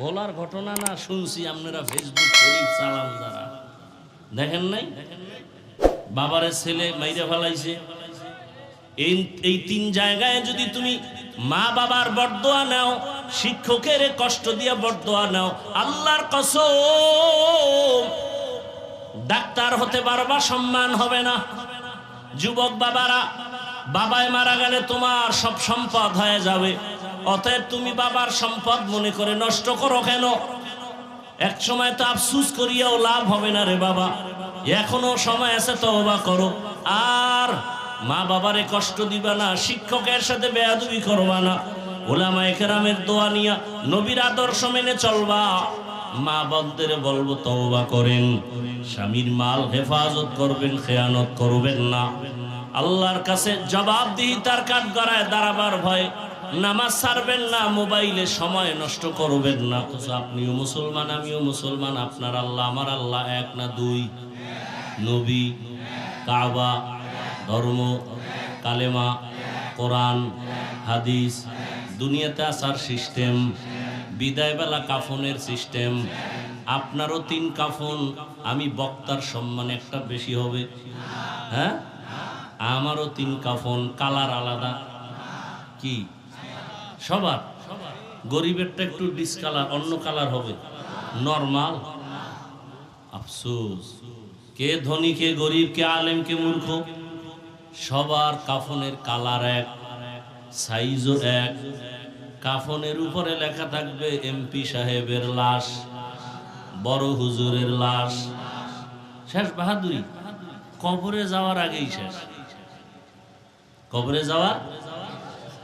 বলার ঘটনা না শুনছি, আপনারা ফেসবুক শরীফ চালান যারা দেখেন নাই? বাবারে ছেলে মাইরে ফেলাইছে। এই এই তিন জায়গায় যদি তুমি মা বাবার বরদোয়া নাও, শিক্ষকের কষ্ট দিয়া বরদোয়া নাও, আল্লাহর কসম, ডাক্তার হতে পারবা, সম্মান হবে না। যুবক বাবারা, বাবায় মারা গেলে তোমার সব সম্পদ হয়ে যাবে। অতএব তুমি বাবার সম্পদ মনে করে নষ্ট করো কেন? এক সময় তো আফসুস করিয়াও লাভ হবে না রে বাবা। এখনও সময় আছে তওবা করো। আর মা বাবারে কষ্ট দিবা না, শিক্ষকের সাথে বেয়াদুবি করবা না। ওলামা একরামের দোয়া নিয়া নবীর আদর্শ মেনে চলবা। মা বন্ধের বলব, তওবা করেন। স্বামীর মাল হেফাজত করবেন, খেয়ানত করবেন না। আল্লাহর কাছে জবাব দিই তার কাঠ গড়ায় দাঁড়াবার ভয় নামাজ ছাড়বেন না, মোবাইলে সময় নষ্ট করবেন না। অথচ আপনিও মুসলমান, আমিও মুসলমান, আপনার আল্লাহ, আমার আল্লাহ এক না দুই? নবী, কাবা, ধর্ম, কালেমা, কোরআন, হাদিস, দুনিয়াতে আসার সিস্টেম, বিদায়বেলা কাফনের সিস্টেম, আপনারও তিন কাফন, আমি বক্তার সম্মান একটা বেশি হবে। হ্যাঁ? আমারও তিন কাফন, কালার আলাদা। কি? সবার। গরিবেরটা একটু ডিসকালার অন্য কালার হবে। নর্মাল আফসোস। কে ধনী, কে গরিব, কে আলেম, কে মূর্খ, সবার কাফনের কালার এক সাইজও এক। কাফনের উপরে লেখা থাকবে এমপি সাহেবের লাশ, বড় হুজুরের লাশ। শেষ, বাহাদুরি। কবরে যাওয়ার আগেই শেষ। কবরে যাওয়ার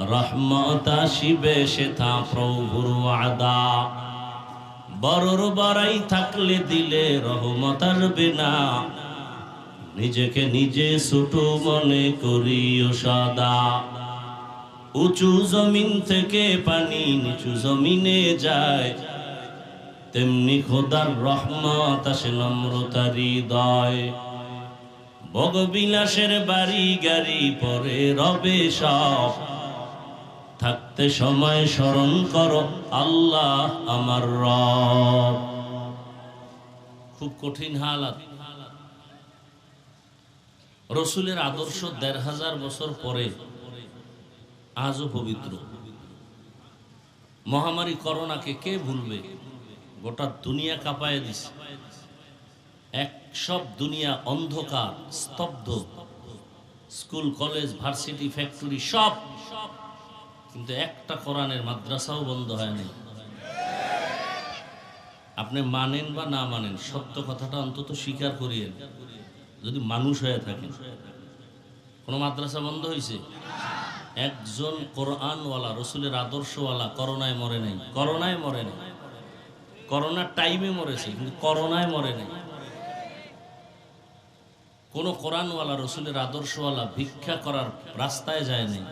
রহমত আসিবে সেথা প্রভুর আদা বড়র বড়াই থাকলে দিলে রহমত আসবে না। নিজেকে নিজে ছোট মনে করিও সদা। উঁচু জমিন থেকে পানি নিচু জমিনে যায়। তেমনি খোদার রহমত আসে নম্রতার হৃদয়। ভোগবিলাসের বাড়ি গাড়ি পরে রবে সব। থাকতে সময় স্মরণ করো, আল্লাহ আমার রব। খুব কঠিন হালাত। রসুলের আদর্শ দেড় হাজার বছর পরে আজও পবিত্র। মহামারী করোনাকে কে ভুলবে? গোটা দুনিয়া কাঁপায় দিছে। এক সব দুনিয়া অন্ধকার, স্তব্ধ। স্কুল, কলেজ, ভার্সিটি, ফ্যাক্টরি, সব কিন্তু একটা কোরআনের মাদ্রাসাও বন্ধ হয় নাই আপনি মানেন বা না মানেন, সত্য কথাটা অন্তত স্বীকার করিয়েন। যদি মানুষ হয়ে থাকেন কোনো মাদ্রাসা বন্ধ হয়েছে একজন কোরআনওয়ালা, রসুলের আদর্শওয়ালা করোনায় মরে নাই। করোনায় মরে নাই। করোনার টাইমে মরেছে, কিন্তু করোনায় মরে নাই। কোন কোরআনওয়ালা, রসুলের আদর্শওয়ালা ভিক্ষা করার রাস্তায় যায় নাই।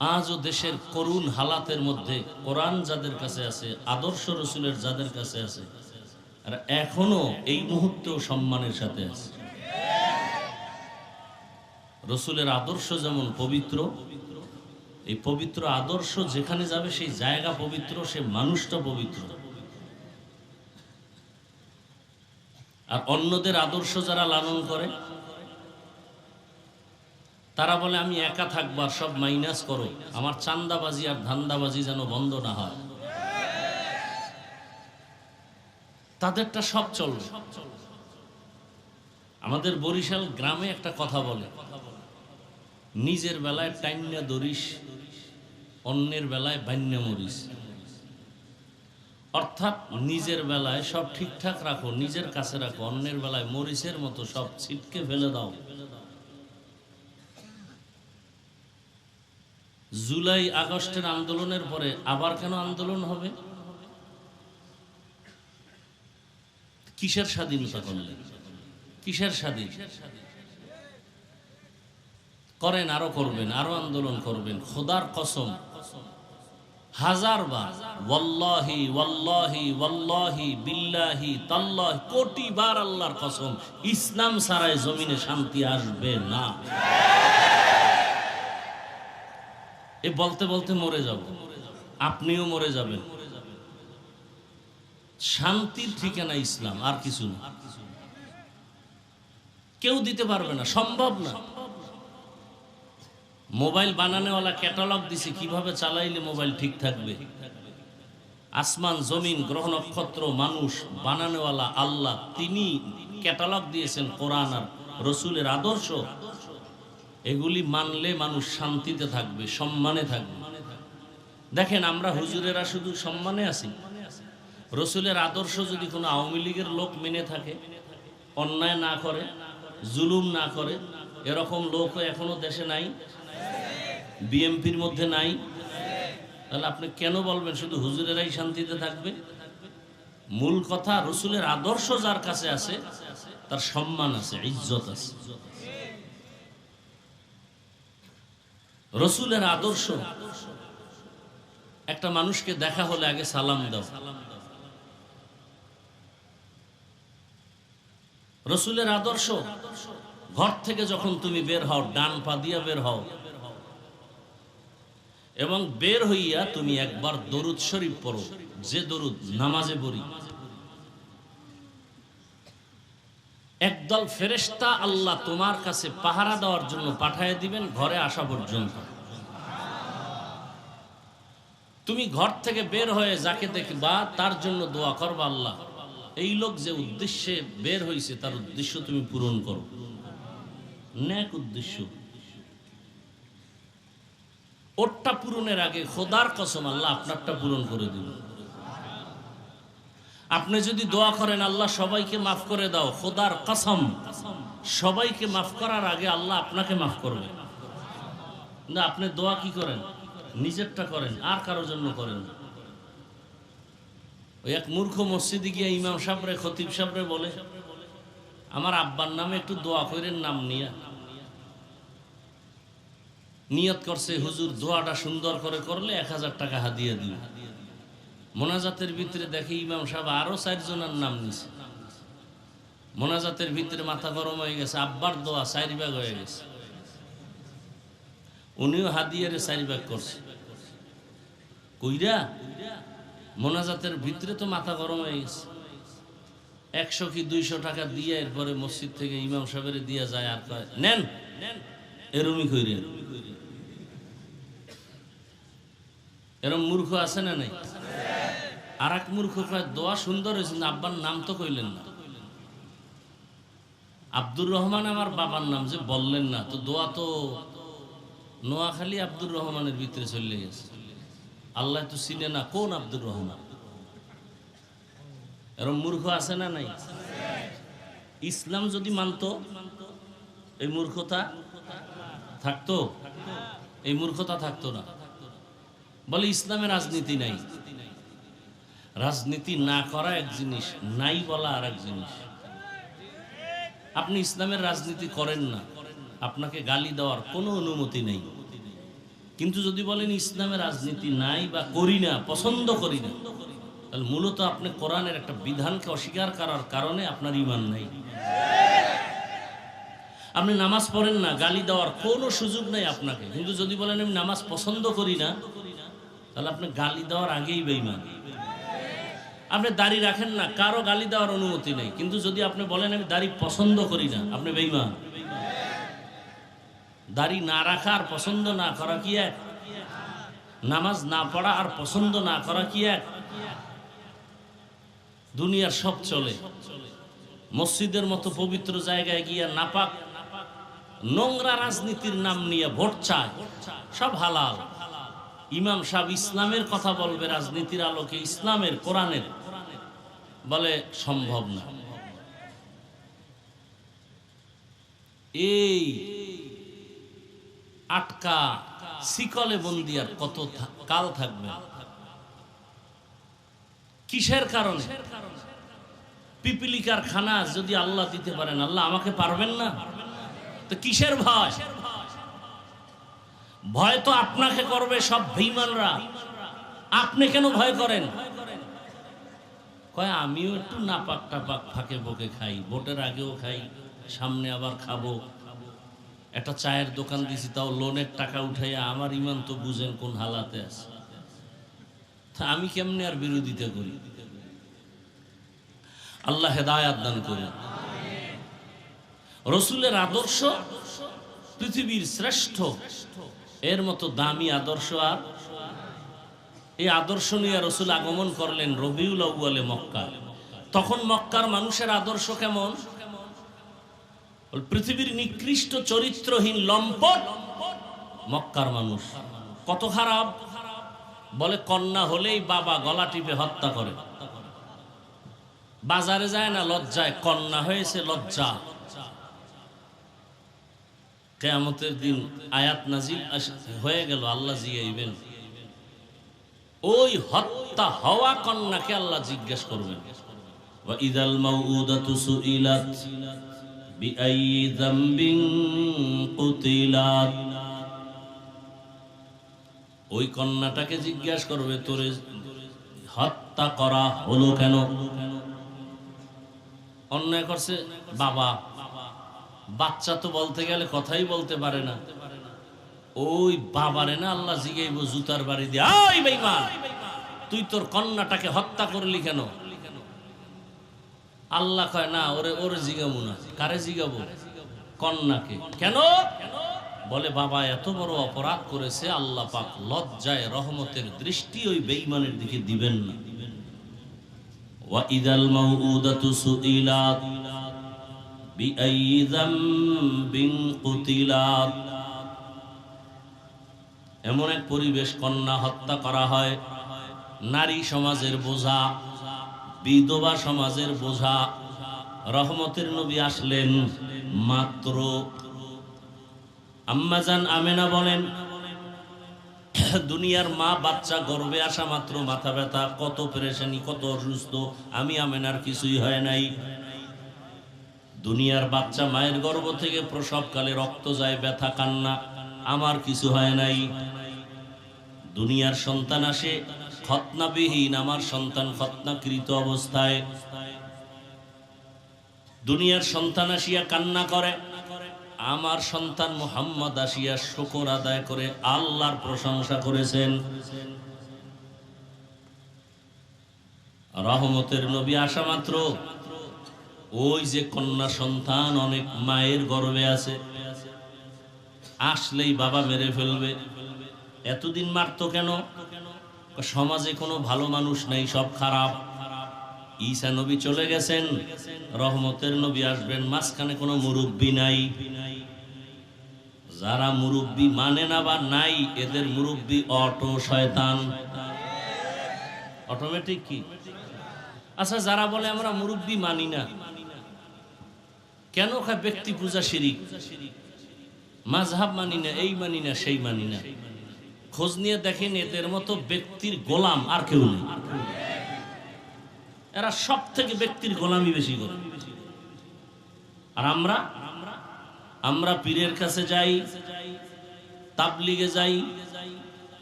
আজও দেশের করুণ হালাতের মধ্যে কোরআন যাদের কাছে আছে, আদর্শ রসুলের যাদের কাছে আছে, আর এখনও এই মুহূর্তেও সম্মানের সাথে আছে। রসুলের আদর্শ যেমন পবিত্র, এই পবিত্র আদর্শ যেখানে যাবে সেই জায়গা পবিত্র, সে মানুষটা পবিত্র। আর অন্যদের আদর্শ যারা লালন করে তারা বলে, আমি একা থাকব আর সব মাইনাস করো। আমার চান্দাবাজি আর ধান্দাবাজি যেন বন্ধ না হয়। তাদেরটা সব চলবে। আমাদের বরিশাল গ্রামে একটা কথা বলে, নিজের বেলায় টাইন্যা দরিস অন্যের বেলায় বান্যা মরিস। অর্থাৎ নিজের বেলায় সব ঠিকঠাক রাখো, নিজের কাছে রাখো, অন্যের বেলায় মরিচের মতো সব ছিটকে ফেলে দাও। জুলাই আগস্টের আন্দোলনের পরে আবার কেন আন্দোলন হবে? কিসের স্বাধীনতা করলেন? কিসের স্বাধীন? করেন, আরও করবেন, আরও আন্দোলন করবেন। খোদার কসম হাজার বার ওয়াল্লাহি ওয়াল্লাহি ওয়াল্লাহি, বিল্লাহি, তাল্লাহি কোটি বার আল্লাহর কসম, ইসলাম ছাড়াই জমিনে শান্তি আসবে না। এ বলতে বলতে মরে যাব। আপনিও মরে যাবেন। শান্তির ঠিকানা ইসলাম, আর কিছু না। কেউ দিতে পারবে না, সম্ভব না। মোবাইল বানানোওয়ালা ক্যাটালগ দিছে, কীভাবে চালাইলে মোবাইল ঠিক থাকবে? আসমান, জমিন, গ্রহ, নক্ষত্র, মানুষ, বানানোওয়ালা আল্লাহ, তিনি ক্যাটালগ দিয়েছেন কোরআন আর রসুলের আদর্শ। এগুলি মানলে মানুষ শান্তিতে থাকবে, সম্মানে থাকবে। দেখেন, আমরা হুজুরেরা শুধু সম্মানে আছি। রসুলের আদর্শ যদি কোনো আওয়ামী লীগের লোক মেনে থাকে, অন্যায় না করে, জুলুম না করে, এরকম লোক এখনও দেশে নাই, বিএমপির মধ্যে নাই, তাহলে আপনি কেন বলবেন শুধু হুজুরেরাই শান্তিতে থাকবে? মূল কথা, রসুলের আদর্শ যার কাছে আছে, তার সম্মান আছে, ইজ্জত আছে। রসুলের আদর্শ। একটা মানুষকে দেখা হলে আগে সালাম দাও। রসুলের আদর্শ, ঘর থেকে যখন তুমি বের হও, ডান পা দিয়া বের হও, এবং বের হইয়া তুমি একবার দরুদ শরীফ পড়ো, যে দরুদ নামাজে পড়ি। একদল ফেরেশতা আল্লাহ তোমার কাছে পাহারা দেওয়ার জন্য পাঠায় দিবেন, ঘরে আসা পর্যন্ত। তুমি ঘর থেকে বের হয়ে যাকে দেখবা, তার জন্য দোয়া করবা আল্লাহ। এই লোক যে উদ্দেশ্যে বের হয়েছে তার উদ্দেশ্য তুমি পূরণ করো। ন্যাক উদ্দেশ্য। ওরটা পূরণের আগে খোদার কসম আল্লাহ আপনারটা পূরণ করে দিল। আপনি যদি দোয়া করেন, আল্লাহ সবাইকে মাফ করে দাও। খোদার কসম, সবাইকে মাফ করার আগে আল্লাহ আপনাকে মাফ করবে। না, আপনি দোয়া কি করেন? নিজেরটা করেন, আর কারোর জন্য করেন ওই এক মূর্খ মসজিদে গিয়ে ইমাম সাহেবরে, খতিব সাহেবরে বলে, আমার আব্বার নামে একটু দোয়া করেন নাম নিয়ে। নিয়ত করছে, হুজুর, দোয়াটা সুন্দর করে করলে এক হাজার টাকা হাদিয়ে দিবে। মোনাজাতের ভিতরে দেখে ইমাম সাহেব আরও চারজনের নাম নিছে। মোনাজাতের ভিতরে মাথা গরম হয়ে গেছে, আব্বার দোয়া চারি ভাগ হয়ে গেছে। উনিও হাদিয়ারে চারি ভাগ করছে। কইরা মোনাজাতের ভিতরে তো মাথা গরম হয়ে গেছে। একশো কি দুইশো টাকা দিয়ে এরপরে মসজিদ থেকে ইমাম সাহেবের দিয়া যায় আর কয়, নেন, এরমই কইরেন। এরম মূর্খ আছে না নাই? আর এক মূর্খ কয় দোয়া সুন্দর হয়েছে আব্বার নাম তো কইলেন না। আব্দুর রহমান আমার বাবার নাম যে বললেন না, তো দোয়া তো নোয়াখালী আব্দুর রহমানের ভিতরে চলে গেছে। আল্লাহ তো চিনে না কোন আব্দুর রহমান। এরম মূর্খ আছে না নাই? ইসলাম যদি মানতো, এই মূর্খতা থাকতো? এই মূর্খতা থাকতো না। বলে ইসলামে রাজনীতি নাই। রাজনীতি না করা এক জিনিস, নাই বলা আর এক জিনিস। আপনি ইসলামের রাজনীতি করেন না, আপনাকে গালি দেওয়ার কোনো অনুমতি নেই। কিন্তু যদি বলেন ইসলামের রাজনীতি নাই বা করি না, পছন্দ করি না, তাহলে মূলত আপনি কোরআনের একটা বিধানকে অস্বীকার করার কারণে আপনার ইমান নাই। আপনি নামাজ পড়েন না, গালি দেওয়ার কোনো সুযোগ নেই আপনাকে। কিন্তু যদি বলেন আমি নামাজ পছন্দ করি না, তাহলে আপনি গালি দেওয়ার আগেই বেইমান আপনি দাড়ি রাখেন না, কারও গালি দেওয়ার অনুমতি নেই। কিন্তু যদি আপনি বলেন, আমি দাড়ি পছন্দ করি না, আপনি বেইমান দাড়ি না রাখা আর পছন্দ না করা কি এক? নামাজ না পড়া আর পছন্দ না করা কি এক? দুনিয়ার সব চলে। মসজিদের মতো পবিত্র জায়গায় গিয়া নাপাক, নোংরা রাজনীতির নাম নিয়ে ভোট চায়, সব হালাল। ইমাম সাহেব ইসলামের কথা বলবে, রাজনীতির আলোকে ইসলামের কোরআনের বলে সম্ভব না। এই আটকা শিকলে বন্দি আর কত কাল থাকবে? কিসের কারণে? পিপিলিকার খানা যদি আল্লাহ দিতে পারেন, আল্লাহ আমাকে পারবেন না? তো কিসের ভয়? ভয় তো আপনাকে করবে সব বেঈমানরা। আপনি কেন ভয় করেন? কয়, আমিও একটু নাপাক টাপাক ফাঁকে বকে খাই, ভোটের আগেও খাই, সামনে আবার খাব। একটা চায়ের দোকান দিছি, তাও লোনের টাকা উঠাইয়া আমার ইমান তো বুঝেন কোন হালাতে আছে। তা আমি কেমনে আর বিরোধিতা করি? আল্লাহ হেদায়াত দান করুন। রসুলের আদর্শ পৃথিবীর শ্রেষ্ঠ, এর মতো দামি আদর্শ আর এই আদর্শ নিয়ে রসুল আগমন করলেন রবিউল আউ্বালে মক্কা। তখন মক্কার মানুষের আদর্শ কেমন? পৃথিবীর নিকৃষ্ট চরিত্রহীন লম্পট মক্কার মানুষ। কত খারাপ? বলে, কন্যা হলেই বাবা গলা টিপে হত্যা করে। বাজারে যায় না, লজ্জায়। কন্যা হয়েছে লজ্জা। কেয়ামতের দিন আয়াত নাজিল হয়ে গেল, আল্লাহ জিগাইবেন ওই হত্যা হওয়া কন্যাকে আল্লাহ জিজ্ঞেস করবেন। ওই কন্যাটাকে জিজ্ঞেস করবে, তোরে হত্যা করা হলো কেন? অন্যায় করছে, বাবা, বাচ্চা তো বলতে গেলে কথাই বলতে পারে না। ওই বাবারে না আল্লাহ জিগাইব জুতার বাড়ি দিয়ে ওই বেইমান তুই তোর কন্যাটাকে হত্যা করলি কেন আল্লাহ কয় না ওরে ওরে জিগাবো না কারে জিগাবো কন্যাকে কেন বলে বাবা এত বড় অপরাধ করেছে আল্লাহ পাক লজ্জায় রহমতের দৃষ্টি ওই বেইমানের দিকে দিবেন না وإذا الموءودة سئلت بأي ذنب قتلت এমন এক পরিবেশ কন্যা হত্যা করা হয়। নারী সমাজের বোঝা, বিধবা সমাজের বোঝা, রহমতের নবী আসলেন মাত্র। আম্মাজান আমেনা বলেন, দুনিয়ার মা বাচ্চা গর্বে আসা মাত্র মাথা ব্যথা, কত পেরেশানি, কত অসুস্থ, আমি আমেনার কিছুই হয় নাই। দুনিয়ার বাচ্চা মায়ের গর্ভ থেকে প্রসবকালে রক্ত যায়, ব্যথা, কান্না, আমার কিছু হয় নাই। দুনিয়ার সন্তান আসে, খতনাবিহীন আমার সন্তান খতনাকৃত অবস্থায়। দুনিয়ার সন্তান আসিয়া কান্না করে, আমার সন্তান মোহাম্মদ আসিয়া শুকর আদায় করে আল্লাহর প্রশংসা করেছেন। রহমতের নবী আসা মাত্র। ওই যে কন্যা সন্তান অনেক মায়ের গর্বে আছে, আসলেই বাবা মেরে ফেলবে। এতদিন মারতো কেন? সমাজে কোনো ভালো মানুষ নেই, সব খারাপ। ঈসা নবী চলে গেছেন, রহমতের নবী আসবেন, মাঝখানে কোনো মুরব্বী নাই। যারা মুরব্বী মানে না বা নাই, এদের মুরব্বী অটো শয়তান। অটোমেটিক কি? আচ্ছা যারা বলে আমরা মুরব্বী মানি না, কেন ব্যক্তি পূজা শিরিক? মাঝহাব মানি না, এই মানি না, সেই মানি না। খোঁজ নিয়ে দেখেন এদের মতো ব্যক্তির গোলাম আর কেউ নেই। এরা সব থেকে ব্যক্তির গোলামি বেশি করে। আর আমরা? আমরা পীরের কাছে যাই, তাবলিগে যাই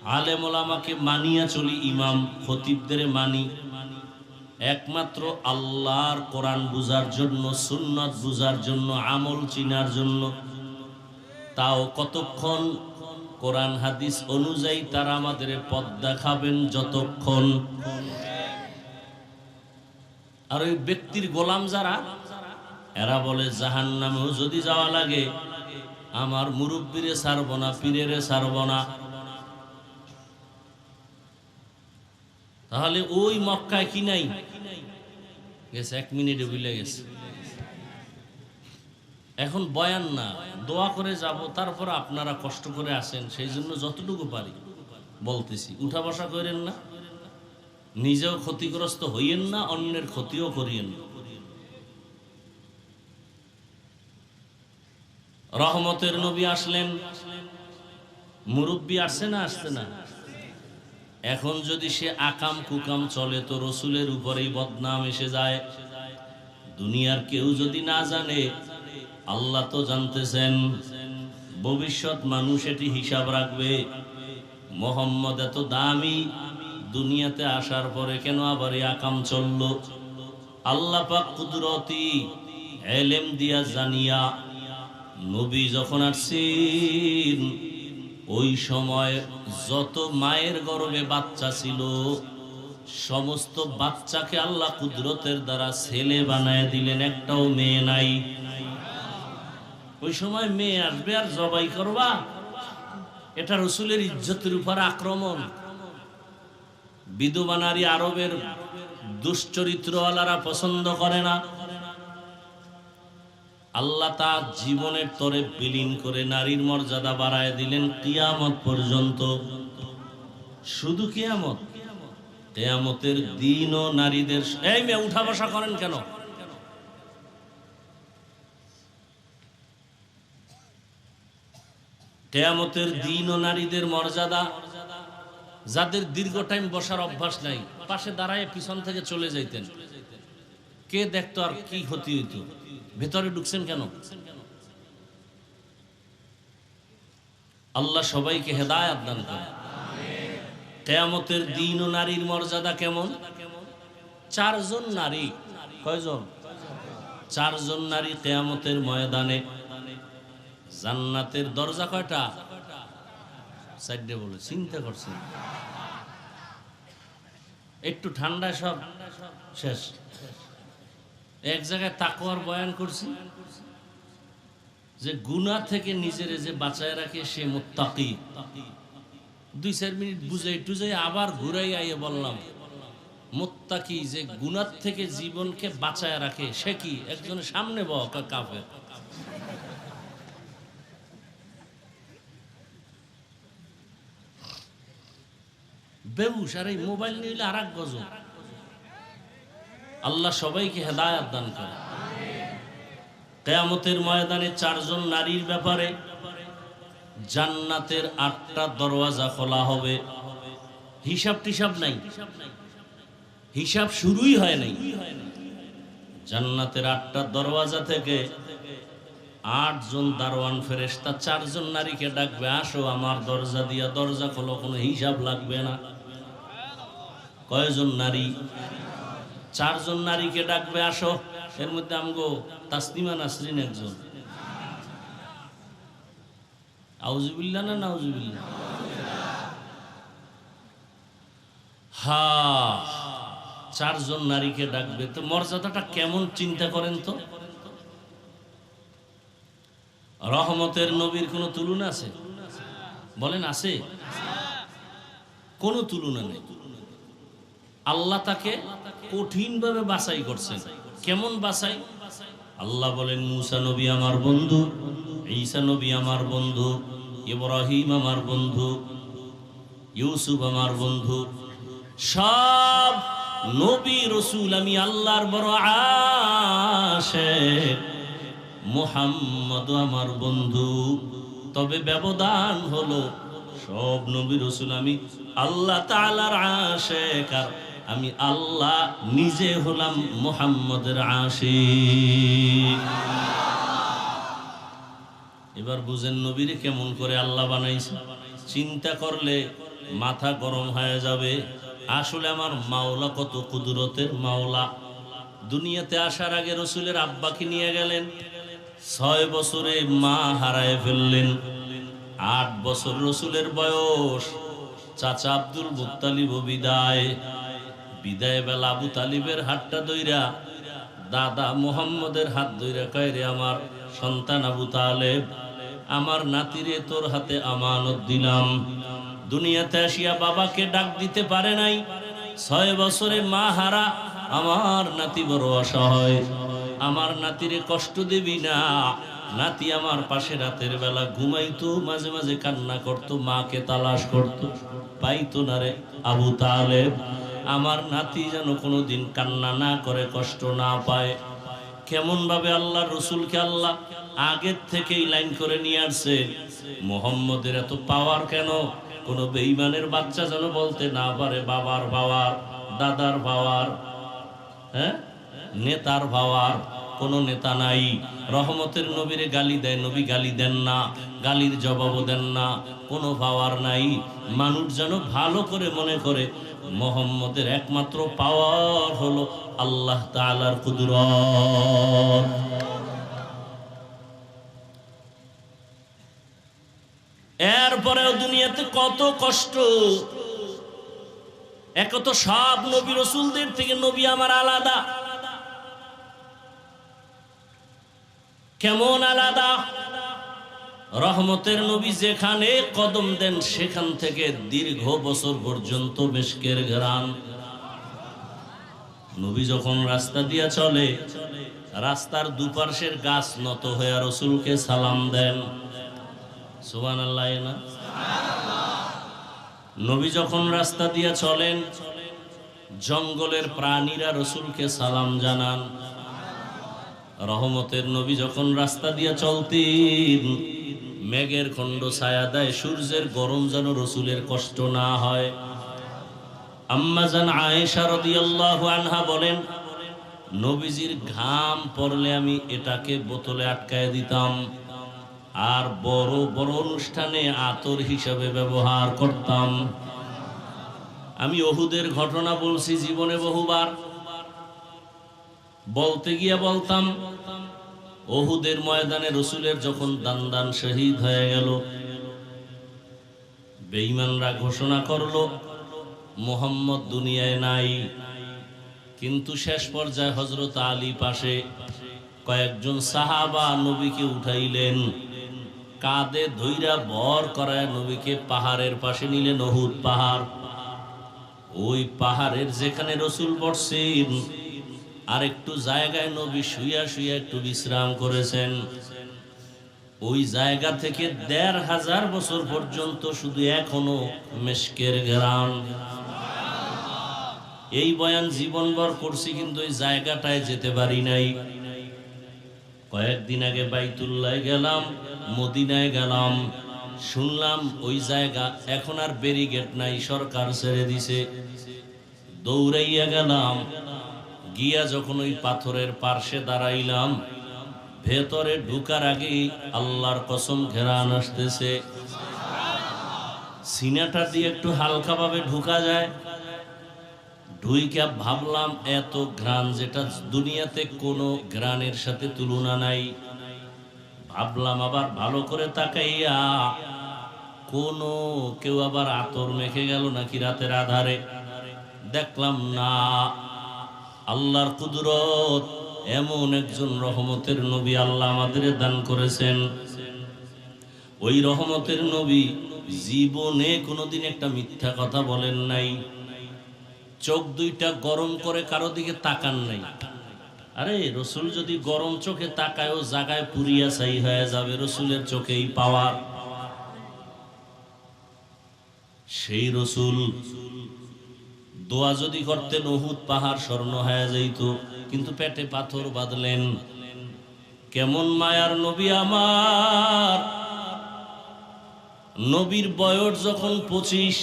আলেম মানিয়া চলি, ইমাম খতিবদের মানি। একমাত্র আল্লাহর কোরআন বুঝার জন্য, সুন্নত বুঝার জন্য, আমল চিনার জন্য। তাও কতক্ষণ কোরআন হাদিস অনুযায়ী তারা আমাদের পথ দেখাবেন যতক্ষণ। আর ওই ব্যক্তির গোলাম যারা, এরা বলে জাহান নামেও যদি যাওয়া লাগে, আমার মুরব্বীরে সারব না, পীরেরে সারব না। তাহলে ওই মক্কায় কি নাই? গেছে, এক মিনিটে ভুলে গেছে। এখন বয়ান না, দোয়া করে যাব, তারপর আপনারা কষ্ট করে আসেন সেই জন্য যতটুকু পারি বলতেছি। উঠা বসা করেন না, নিজেও ক্ষতিগ্রস্ত হইয়েন না, অন্যের ক্ষতিও করিয়েন রহমতের নবী আসলেন, মুরব্বী আসছে না আসছে না? এখন যদি সে আকাম কুকাম চলে, তো রসুলের উপরেই বদনাম এসে যায়। দুনিয়ার কেউ যদি না জানে আল্লাহ তো জানতেছেন, ভবিষ্যৎ মানুষ এটি হিসাব রাখবে। মোহাম্মদ এত দামি, দুনিয়াতে আসার পরে কেন আবার আকাম চলল? আল্লাহ পাক কুদরতি এলেম দিয়া জানিয়া নবী যখন আসছেন, ওই সময় যত মায়ের গর্ভে বাচ্চা ছিল, সমস্ত বাচ্চাকে আল্লাহ কুদরতের দ্বারা ছেলে বানায় দিলেন, একটাও মেয়ে নাই। ওই সময় মেয়ে আসবে আর জবাই করবা। এটা রসুলের ইজ্জতের উপর আক্রমণ। বিধবা নারী আরবের দুশ্চরিত্রওয়ালারা পছন্দ করে না। আল্লাহ তার জীবনের তরে বিলীন করে নারীর মর্যাদা বাড়ায় দিলেন কিয়ামত পর্যন্ত। শুধু কিয়ামত, কেয়ামতের দিন ও নারীদের এই মেয়ে উঠা বসা করেন কেন? কেয়ামতের দিন ও নারীদের মর্যাদা, যাদের দীর্ঘ টাইম বসার অভ্যাস নাই, পাশে দাঁড়ায় পিছন থেকে চলে যাইতেন। কে দেখতো আর কি ক্ষতি হইতো? ভেতরে ঢুকছেন কেন? আল্লাহ সবাইকে হেদায়াত দান করে কেয়ামতের দিন ও নারীর মর্যাদা কেমন? চারজন নারী। কয়জন? চারজন নারী কেয়ামতের ময়দানে জান্নাতের দরজা কয়টা? সাইডে বলে, চিন্তা করছেন একটু ঠান্ডা সব শেষ। এক জায়গায় তাকওয়ার বয়ান করছি, যে গুনাহ থেকে নিজের যে বাঁচায় রাখে সে মুত্তাকি। দুই চার মিনিট বুঝাই টুজাই আবার ঘুরাই আইয়ে বললাম, মোত্তাকি যে গুনার থেকে জীবনকে বাঁচায় রাখে সে কি? একজনের সামনে বহ কাফের। এই মোবাইল আর এক আল্লাহ সবাইকে হেদায়াত দান করে কেয়ামতের ময়দানে চারজন নারীর ব্যাপারে জান্নাতের আটটা দরওয়াজা খোলা হবে। হিসাব টিসাব নাই। হিসাব শুরুই হয় নাই। জান্নাতের আটটা দরওয়াজা থেকে আটজন দারোয়ান ফেরেশতা, চারজন নারীকে ডাকবে, আসো আমার দরজা দিয়া, দরজা খোলো, কোনো হিসাব লাগবে না। কয়জন নারী? চারজন নারীকে ডাকবে, আসো। এর মধ্যে আমগো তাসলিমা নাসরিন একজন। আউজুবিল্লা না নাউজুবিল্লা হা, চারজন নারীকে ডাকবে। তো মর্যাদাটা কেমন চিন্তা করেন তো? রহমতের নবীর কোনো তুলনা আছে? বলেন, আছে? কোনো তুলনা নেই। আল্লাহ তাকে কঠিনভাবে বাছাই করছেন। কেমন বাছাই? আল্লাহ বলেন, মুসা নবী আমার বন্ধু, ঈসা নবী আমার বন্ধু, ইব্রাহিম আমার বন্ধু, ইউসুফ আমার বন্ধু, সব নবী রসুল আমি আল্লাহর বড় আশেক মোহাম্মদ আমার বন্ধু। তবে ব্যবধান হলো, সব নবী রসুল আমি আল্লাহ তালার আশেক। আর আমি আল্লাহ নিজে হলাম মোহাম্মদের আশিক। এবার বুঝেন নবীরে কেমন করে আল্লাহ বানাইছে। চিন্তা করলে মাথা গরম হয়ে যাবে। আসলে আমার মাওলা কত কুদরতের মাওলা। দুনিয়াতে আসার আগে রসুলের আব্বাকে নিয়ে গেলেন। ছয় বছরে মা হারায় ফেললেন। আট বছর রসুলের বয়স। চাচা আব্দুল মুক্তালিব বিদায়। বিদায় বেলা আবু তালিবের হাতটা দইরা দাদা মোহাম্মদের হাত দইরা কয়রে আমার সন্তান আবু তালেব, আমার নাতিরে তোর হাতে আমানত দিলাম। দুনিয়াতে আসিয়া বাবাকে ডাক দিতে পারে নাই। ছয় বছরে মা হারা আমার নাতি বড় অসহায় আমার নাতিরে কষ্ট দিবি না। নাতি আমার পাশে রাতের বেলা ঘুমাইতো, মাঝে মাঝে কান্না করতো, মাকে তালাশ করতো। পাইতো না রে আবু তালেব। আমার নাতি যেন কোনোদিন কান্না না করে, কষ্ট না পায়। কেমন ভাবে আল্লাহ রসুলকে আল্লাহ আগের থেকেই লাইন করে নিয়ে আসছে। মোহাম্মদের এত পাওয়ার কেন? কোন বেইমানের বাচ্চা যেন বলতে না পারে, বাবার পাওয়ার, দাদার পাওয়ার হ্যাঁ? নেতার ভাওয়ার কোনো নেতা নাই। রহমতের নবীরে গালি দেয়, নবী গালি দেন না, গালির জবাবও দেন না, কোনো পাওয়ার নাই। মানুষ যেন ভালো করে মনে করে মোহাম্মদের একমাত্র পাওয়ার হলো আল্লাহ তাআলার কুদরত। এরপরেও দুনিয়াতে কত কষ্ট। এক তো সব নবী রসুলদের থেকে নবী আমার আলাদা। কেমন আলাদা? রহমতের নবী যেখানে কদম দেন, সেখান থেকে দীর্ঘ বছর পর্যন্ত মেশকের ঘরান নবী যখন রাস্তা দিয়া চলে, রাস্তার দুপার্শ্বের গাছ নত হয়ে রসুলকে সালাম দেন। সুবান আল্লাহ না? নবী যখন রাস্তা দিয়া চলেন, জঙ্গলের প্রাণীরা রসুলকে সালাম জানান। রহমতের নবী যখন রাস্তা দিয়া চলতেন মেঘের খণ্ড ছায়া দেয়, সূর্যের গরম যেন রসুলের কষ্ট না হয়। আম্মাজান আয়েশা রাদিয়াল্লাহু আনহা বলেন, নবীজির ঘাম পড়লে আমি এটাকে বোতলে আটকায় দিতাম। আর বড় বড় অনুষ্ঠানে আতর হিসাবে ব্যবহার করতাম। আমি ওহুদের ঘটনা বলছি জীবনে বহুবার। বলতে গিয়ে বলতাম ওহুদের ময়দানে রসুলের যখন দান দান শহীদ হয়ে গেল, বেঈমানরা ঘোষণা করল, মোহাম্মদ দুনিয়ায় নাই। কিন্তু শেষ পর্যায়ে হজরত আলী পাশে কয়েকজন সাহাবা নবীকে উঠাইলেন, কাঁধে ধৈরা ভর করায় নবীকে পাহাড়ের পাশে নিলেন অহুদ পাহাড়। ওই পাহাড়ের যেখানে রসুল পড়ছেন আর একটু জায়গায় নবী শুইয়া শুইয়া একটু বিশ্রাম করেছেন। ওই জায়গা থেকে দেড় হাজার বছর পর্যন্ত শুধু এখনও মেশকের গ্রাম। এই বয়ান জীবনভর করছি, কিন্তু ওই জায়গাটায় যেতে পারি নাই। কয়েকদিন আগে বাইতুল্লাহ গেলাম, মদিনায় গেলাম। শুনলাম ওই জায়গা এখন আর ব্যারিগেট নাই, সরকার ছেড়ে দিছে। দৌড়াইয়া গেলাম গিয়া যখন ওই পাথরের পার্শ্বে দাঁড়াইলাম, ভেতরে ঢুকার আগেই আল্লাহর কসম ঘেরান আসতেছে। সিনাটা দিয়ে একটু হালকাভাবে ঢুকা যায়। ঢুইকা ভাবলাম, এত ঘ্রাণ যেটা দুনিয়াতে কোনো ঘ্রাণের সাথে তুলনা নাই। ভাবলাম আবার ভালো করে তাকাইয়া কোনো কেউ আবার আতর মেখে গেল নাকি রাতের আধারে। দেখলাম না। আল্লাহর কুদরত, এমন একজন রহমতের নবী আল্লাহ আমাদের দান করেছেন। ওই রহমতের নবী জীবনে কোনোদিন একটা মিথ্যা কথা বলেন নাই। চোখ দুইটা গরম করে কারও দিকে তাকান নাই। আরে, রসুল যদি গরম চোখে তাকায়, ও জাগায় পুরিয়া ছাই হয়ে যাবে রসুলের চোখেই পাওয়ার সেই রসুল দোয়া যদি করতেন অহুদ পাহাড় স্বর্ণ হয়ে যাইত, কিন্তু পেটে পাথর বাঁধলেন। কেমন মায়ার নবী আমার। নবীর বয়স যখন পঁচিশ,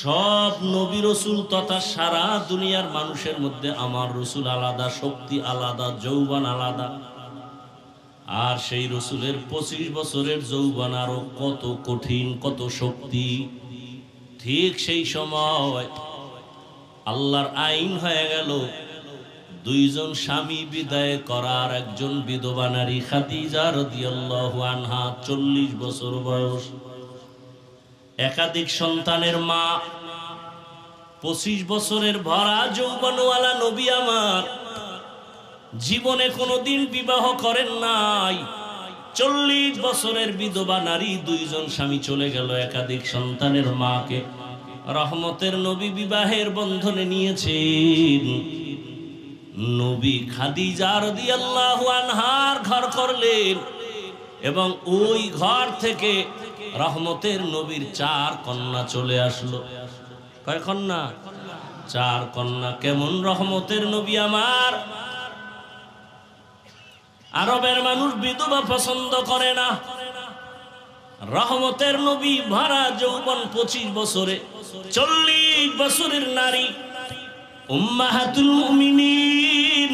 সব নবী রসুল তথা সারা দুনিয়ার মানুষের মধ্যে আমার রসুল আলাদা, শক্তি আলাদা, যৌবন আলাদা। আর সেই রসুলের পঁচিশ বছরের যৌবন আরও কত কঠিন, কত শক্তি। ঠিক সেই সময় আল্লাহর আইন হয়ে গেল। দুইজন স্বামী বিদায় করার একজন বিধবা নারী খাদিজা আনহা, চল্লিশ বছর বয়স। একাধিক সন্তানের মা, পঁচিশ বছরের ভরা যৌবনওয়ালা নবী আমার। জীবনে কোনোদিন বিবাহ করেন নাই। চল্লিশ বছরের বিধবা নারী, দুইজন স্বামী চলে গেল একাধিক সন্তানের মাকে। রহমতের নবী বিবাহের বন্ধনে নিয়েছেন। নবী খাদিজা রাদিয়াল্লাহু আনহার ঘর করলেন এবং ওই ঘর থেকে রহমতের নবীর চার কন্যা চলে আসলো। কয় কন্যা? চার কন্যা। কেমন রহমতের নবী আমার? আরবের মানুষ বিধবা পছন্দ করে না। রহমতের নবী ভরা যৌবন পঁচিশ বছরে। চল্লিশ বছরের নারী। উম্মাহাতুল মুমিনিন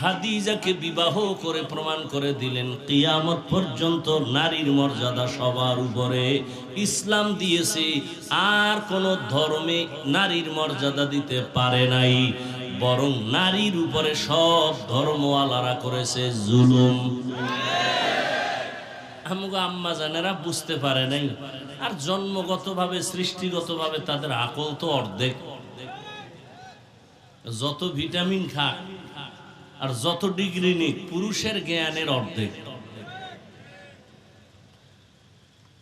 খাদিজাকে বিবাহ করে প্রমাণ করে দিলেন, কিয়ামত পর্যন্ত নারীর মর্যাদা সবার উপরে। ইসলাম দিয়েছে, আর কোন ধর্মে নারীর মর্যাদা দিতে পারে নাই। বরং নারীর উপরে সব ধর্মওয়ালারা করেছে জুলুম। আমগো আম্মা জানেরা বুঝতে পারে নাই। আর তাদের আকল তো অর্ধেক। যত ভিটামিন খাক আর যত ডিগ্রি নিক, পুরুষের জ্ঞানের অর্ধেক।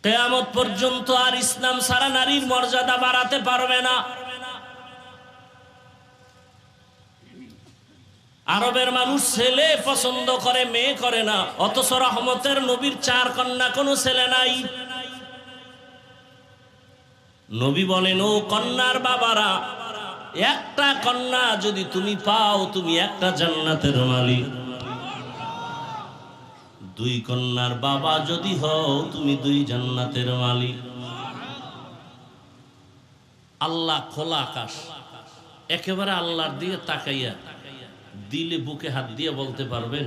কেয়ামত পর্যন্ত আর ইসলাম সারা নারীর মর্যাদা বাড়াতে পারবে না। আরবের মানুষ ছেলে পছন্দ করে, মেয়ে করে না। অথচ রহমতের নবীর চার কন্যা কোনো ছেলে নাই। নবী বলেন, ও কন্যার বাবারা, একটা কন্যা যদি তুমি পাও, তুমি একটা জান্নাতের মালিক। দুই কন্যার বাবা যদি হও, তুমি দুই জান্নাতের মালিক। আল্লাহ খোলা আকাশ, একেবারে আল্লাহর দিকে তাকাইয়া দিলে বুকে হাত দিয়ে বলতে পারবেন,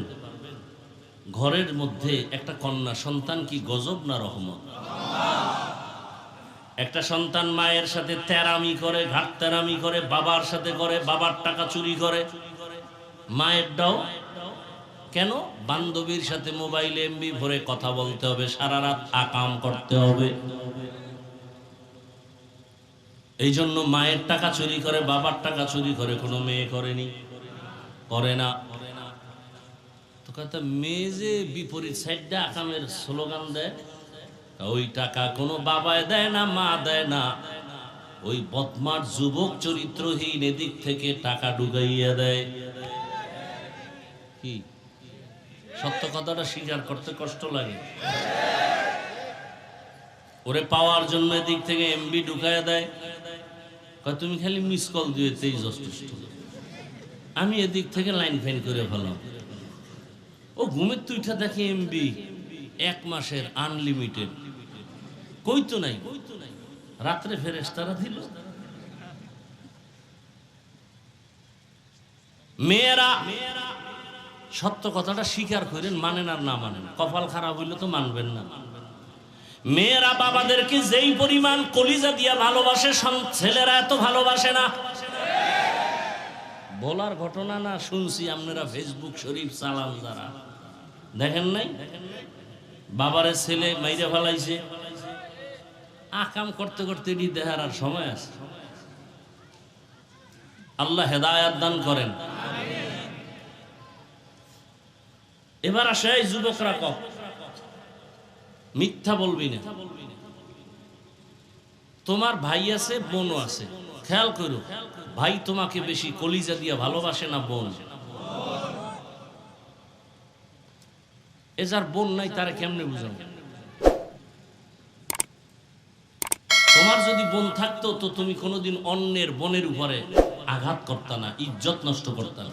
ঘরের মধ্যে একটা কন্যা সন্তান কি গজব না রহমত? একটা সন্তান মায়ের সাথে তেরামি করে, ঘাট তেরামি করে, বাবার সাথে করে, বাবার টাকা চুরি করে। মায়েরটাও? কেন? বান্ধবীর সাথে মোবাইলে এমবি ভরে কথা বলতে হবে, সারা রাত আকাম করতে হবে। এই জন্য মায়ের টাকা চুরি করে, বাবার টাকা চুরি করে কোনো মেয়ে করেনি। করে না। কথা মেয়ে যে বিপরীত সাইডটা আকামের স্লোগান দেয় ওই টাকা কোনো বাবায় দেয় না, মা দেয় না। ওই বদমার যুবক চরিত্রহীন এদিক থেকে টাকা ডুগাইয়া দেয়। কি? সত্য কথাটা স্বীকার করতে কষ্ট লাগে। ওরে পাওয়ার জন্য এদিক থেকে এমবি ঢুকায় দেয়। তুমি খালি মিস কল দিয়ে যথেষ্ট আমি এদিক থেকে লাইন ফাইন করে ফেলাম ও ঘুমের তুইটা দেখে এমবি এক মাসের আনলিমিটেড কই তো নাই? রাত্রে ফেরেস তারা দিল। মেয়েরা, সত্য কথাটা স্বীকার করেন, মানেন আর না মানেন। কপাল খারাপ হইলে তো মানবেন না। মেয়েরা বাবাদেরকে যেই পরিমাণ কলিজা দিয়া ভালোবাসে ছেলেরা এত ভালোবাসে না। বলার ঘটনা না শুনছি আপনারা ফেসবুক শরীফ চালান যারা দেখেন নাই? বাবারে ছেলে মাইরে ফেলাইছে। আকাম করতে করতে এটি দেখার আর সময় আছে। আল্লাহ হেদায়াত দান করেন। এবার আসে যুবকরা কম মিথ্যা বলবি না। তোমার ভাই আছে, বোনও আছে। খেয়াল করো। ভাই তোমাকে বেশি কলিজা দিয়া ভালোবাসে না বোন? এ যার বোন নাই, তারা কেমনে বুঝল তোমার যদি বোন থাকতো, তো তুমি কোনোদিন অন্যের বোনের উপরে আঘাত করতা না, ইজ্জত নষ্ট করতা না।